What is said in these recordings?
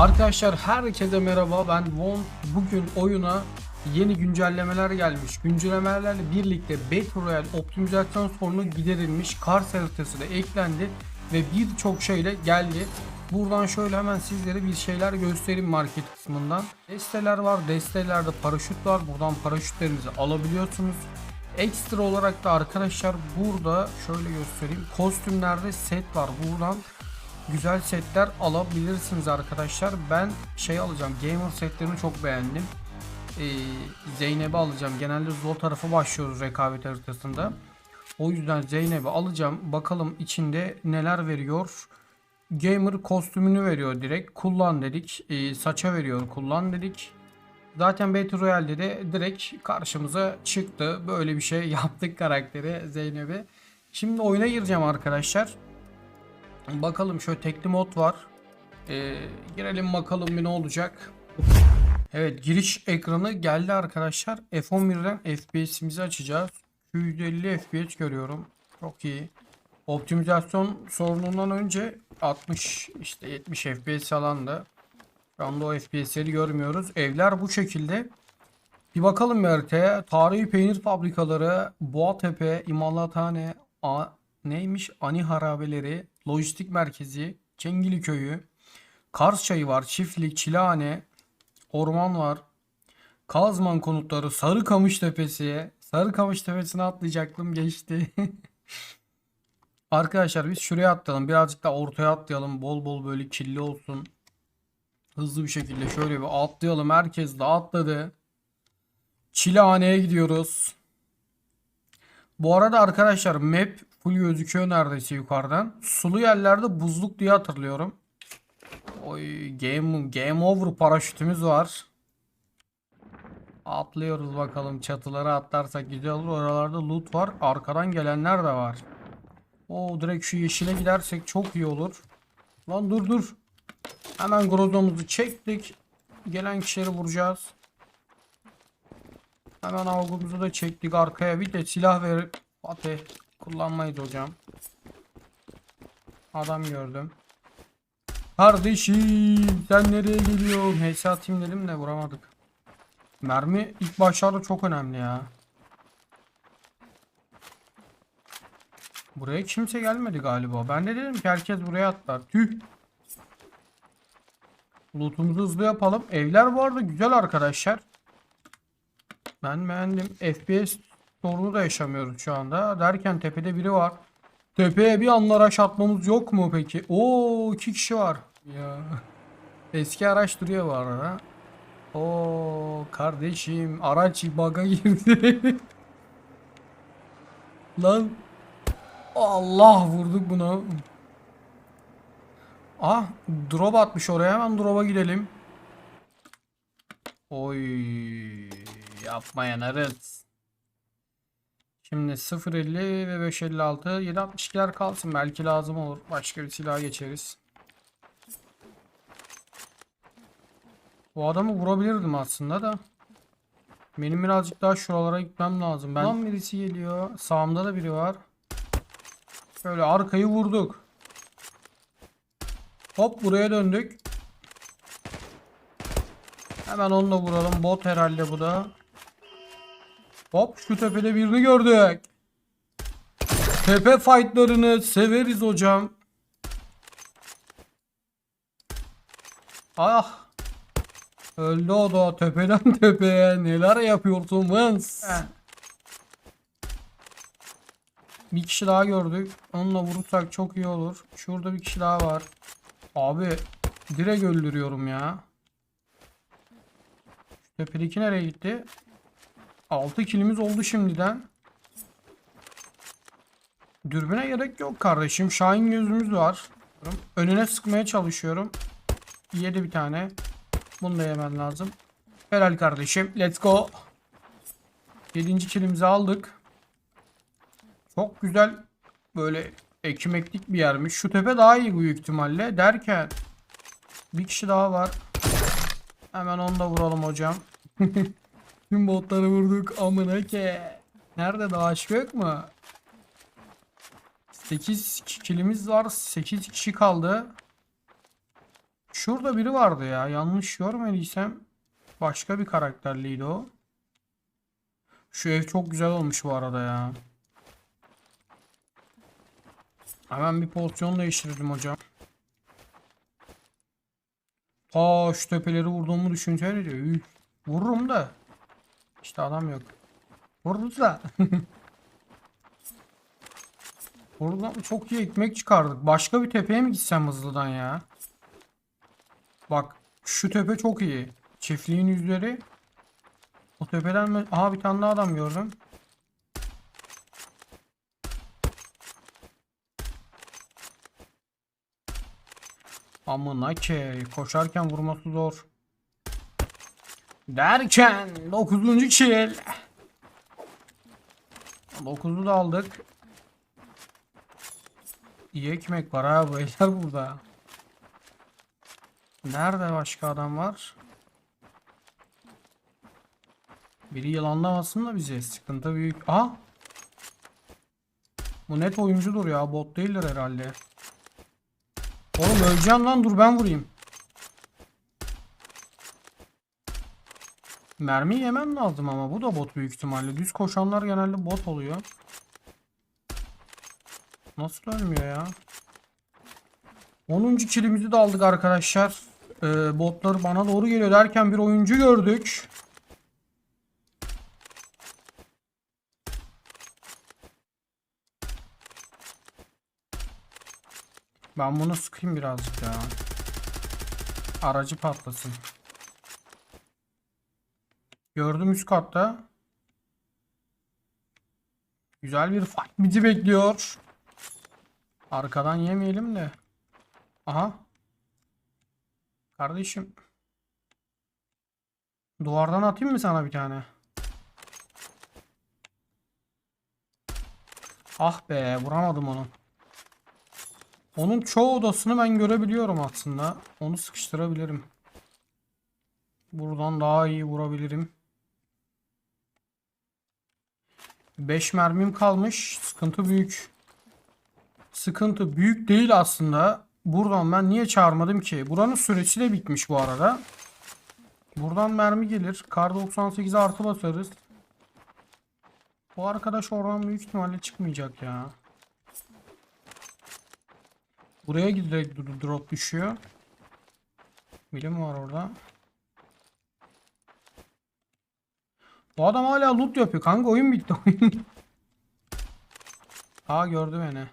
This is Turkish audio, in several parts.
Arkadaşlar herkese merhaba. Ben Von bugün oyuna yeni güncellemeler gelmiş. Güncellemelerle birlikte Battle Royale optimizasyon sorunu giderilmiş. Kars haritası da eklendi ve birçok şeyle geldi. Buradan şöyle hemen sizlere bir şeyler göstereyim market kısmından. Desteler var. Destelerde paraşüt var. Buradan paraşütlerinizi alabiliyorsunuz. Ekstra olarak da arkadaşlar burada şöyle göstereyim. Kostümlerde set var buradan güzel setler alabilirsiniz arkadaşlar. Ben şey alacağım. Gamer setlerini çok beğendim. Ee, Zeynep'i alacağım. Genelde zor tarafa başlıyoruz rekabet haritasında. O yüzden Zeynep'i alacağım. Bakalım içinde neler veriyor. Gamer kostümünü veriyor direkt. Kullan dedik. Ee, saça veriyor. Kullan dedik. Zaten Battle Royale'de de direkt karşımıza çıktı. Böyle bir şey yaptık karakteri Zeynep'i. Şimdi oyuna gireceğim arkadaşlar. Bakalım şöyle tekli mod var. Ee, girelim bakalım bir ne olacak. Evet giriş ekranı geldi arkadaşlar. F11'den FPS'imizi açacağız. 150 FPS görüyorum. Çok iyi. Optimizasyon sorunundan önce 60 işte 70 FPS falan da. Şu anda o FPS'leri görmüyoruz. Evler bu şekilde. Bir bakalım bir haritaya. Tarihi peynir fabrikaları, Boğatepe, İmalathane, A neymiş? Ani harabeleri, lojistik merkezi, Çengili köyü, Kars çayı var, çiftlik, çilehane, orman var. Kazman konutları, Sarıkamış tepesi. Sarıkamış tepesine atlayacaktım geçti. Arkadaşlar biz şuraya atlayalım. Birazcık da ortaya atlayalım. Bol bol böyle kirli olsun. Hızlı bir şekilde şöyle bir atlayalım. Herkes de atladı. Çilehaneye gidiyoruz. Bu arada arkadaşlar map full gözüküyor neredeyse yukarıdan. Sulu yerlerde buzluk diye hatırlıyorum. Oy game game over paraşütümüz var. Atlıyoruz bakalım çatılara atlarsak güzel olur. Oralarda loot var. Arkadan gelenler de var. O direkt şu yeşile gidersek çok iyi olur. Lan dur dur. Hemen grozomuzu çektik. Gelen kişileri vuracağız. Hemen avgumuzu da çektik arkaya. Bir de silah verip Fatih kullanmayız hocam. Adam gördüm. Kardeşim sen nereye geliyorsun? HS atayım dedim de vuramadık. Mermi ilk başlarda çok önemli ya. Buraya kimse gelmedi galiba. Ben de dedim ki herkes buraya atlar. Tüh. Loot'umuzu hızlı yapalım. Evler arada güzel arkadaşlar. Ben beğendim. FPS sorunu da yaşamıyoruz şu anda. Derken tepede biri var. Tepeye bir anla araç atmamız yok mu peki? Oo iki kişi var. Ya. Eski araç duruyor bu arada. Oo kardeşim araç bug'a girdi. Lan. Allah vurduk bunu. Ah drop atmış oraya hemen drop'a gidelim. Oy yapmayan arız. Şimdi 0.50 ve 5.56 7.62'ler kalsın belki lazım olur. Başka bir silah geçeriz. Bu adamı vurabilirdim aslında da. Benim birazcık daha şuralara gitmem lazım. Ben Lan birisi geliyor. Sağımda da biri var. Şöyle arkayı vurduk. Hop buraya döndük. Hemen onu da vuralım. Bot herhalde bu da. Hop şu tepede birini gördük. Tepe fightlarını severiz hocam. Ah. Öldü o da tepeden tepeye. Neler yapıyorsun Vans? Bir kişi daha gördük. Onunla vurursak çok iyi olur. Şurada bir kişi daha var. Abi direkt öldürüyorum ya. Tepedeki nereye gitti? 6 kilimiz oldu şimdiden. Dürbüne gerek yok kardeşim. Şahin gözümüz var. Önüne sıkmaya çalışıyorum. Yedi bir tane. Bunu da yemen lazım. Helal kardeşim. Let's go. 7. kilimizi aldık. Çok güzel böyle ekmeklik bir yermiş. Şu tepe daha iyi büyük ihtimalle. Derken bir kişi daha var. Hemen onu da vuralım hocam. Tüm botları vurduk amına ke. Nerede daha aşk yok mu? 8 kilimiz var. 8 kişi kaldı. Şurada biri vardı ya. Yanlış görmediysem başka bir karakterliydi o. Şu ev çok güzel olmuş bu arada ya. Hemen bir pozisyon değiştirdim hocam. Aa şu tepeleri vurduğumu düşünsene diyor. Vururum da. İşte adam yok. Vururuz da. Buradan çok iyi ekmek çıkardık. Başka bir tepeye mi gitsem hızlıdan ya? Bak şu tepe çok iyi. Çiftliğin yüzleri. O tepeden mi? Aha bir tane daha adam gördüm. Amına ki koşarken vurması zor. Derken 9. kill. 9'u da aldık. İyi ekmek var ha beyler burada. Nerede başka adam var? Biri yılanlamasın da bize. Sıkıntı büyük. Aha! Bu net oyuncudur ya. Bot değildir herhalde. Oğlum öleceğim lan. Dur ben vurayım. Mermi yemem lazım ama bu da bot büyük ihtimalle. Düz koşanlar genelde bot oluyor. Nasıl ölmüyor ya? 10. kilimizi de aldık arkadaşlar. Ee, botlar bana doğru geliyor derken bir oyuncu gördük. Ben bunu sıkayım birazcık ya. Aracı patlasın. Gördüm üst katta. Güzel bir fight bizi bekliyor. Arkadan yemeyelim de. Aha. Kardeşim. Duvardan atayım mı sana bir tane? Ah be vuramadım onu. Onun çoğu odasını ben görebiliyorum aslında. Onu sıkıştırabilirim. Buradan daha iyi vurabilirim. 5 mermim kalmış. Sıkıntı büyük. Sıkıntı büyük değil aslında. Buradan ben niye çağırmadım ki? Buranın süresi de bitmiş bu arada. Buradan mermi gelir. Kar 98'e artı basarız. Bu arkadaş oradan büyük ihtimalle çıkmayacak ya. Buraya giderek drop düşüyor. Bilim var orada. Bu adam hala loot yapıyor. Kanka oyun bitti oyun. Aa gördü beni.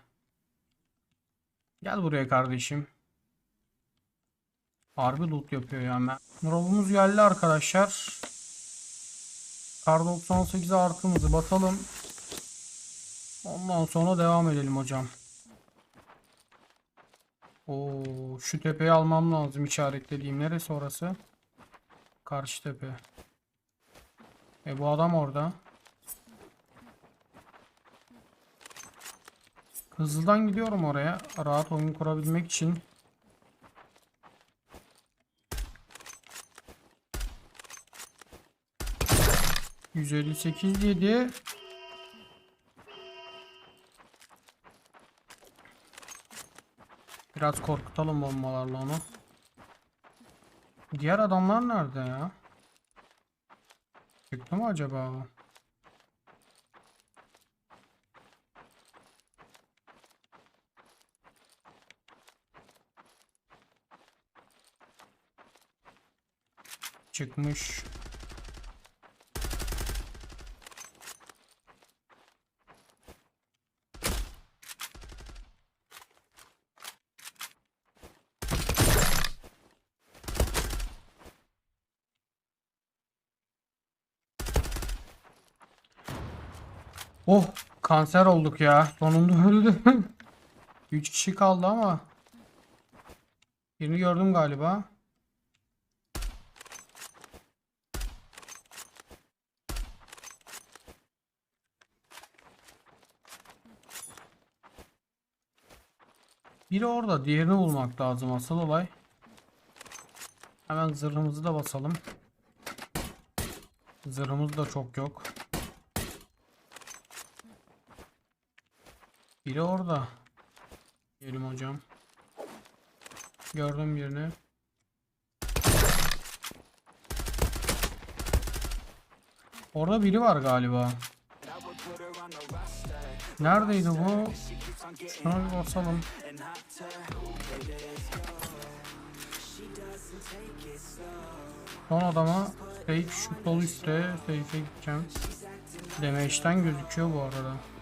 Gel buraya kardeşim. Harbi loot yapıyor ya. Ben... Drop'umuz geldi arkadaşlar. Kar 98'e artımızı basalım. Ondan sonra devam edelim hocam. Oo, şu tepeyi almam lazım işaretlediğim. Neresi orası? Karşı tepe. E bu adam orada. Hızlıdan gidiyorum oraya. Rahat oyun kurabilmek için. ...158 yedi. Biraz korkutalım bombalarla onu. Diğer adamlar nerede ya? Çıktı mı acaba? Çıkmış. Oh kanser olduk ya. Sonunda öldü. 3 kişi kaldı ama. Birini gördüm galiba. Biri orada, diğerini bulmak lazım asıl olay. Hemen zırhımızı da basalım. Zırhımız da çok yok. Biri orada. Diyelim hocam. Gördüm birini. Orada biri var galiba. Neredeydi bu? Şuna bir basalım. Son adama fake şu sol üstte safe'e gideceğim. Damage'den gözüküyor bu arada.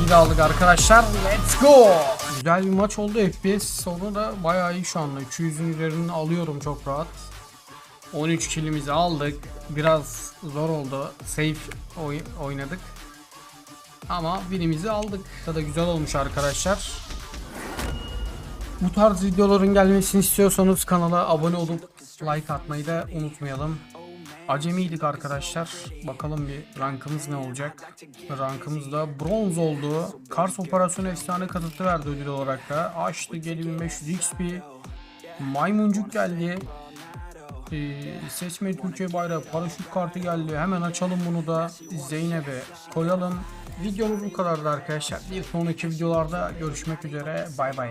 Birinciliği de aldık arkadaşlar. Let's go! Güzel bir maç oldu. FPS sonu da bayağı iyi şu anda. 200'ün üzerine alıyorum çok rahat. 13 kilimizi aldık. Biraz zor oldu. Safe oy- oynadık. Ama birimizi aldık. Da da güzel olmuş arkadaşlar. Bu tarz videoların gelmesini istiyorsanız kanala abone olup like atmayı da unutmayalım. Acemiydik arkadaşlar. Bakalım bir rankımız ne olacak. Rankımız da bronz oldu. Kars operasyonu efsane katıltı verdi ödül olarak da. Açtı geli 1500 XP. Maymuncuk geldi. Ee, seçme Türkiye bayrağı paraşüt kartı geldi. Hemen açalım bunu da Zeynep'e koyalım. Videomuz bu kadardı arkadaşlar. Bir sonraki videolarda görüşmek üzere. Bay bay.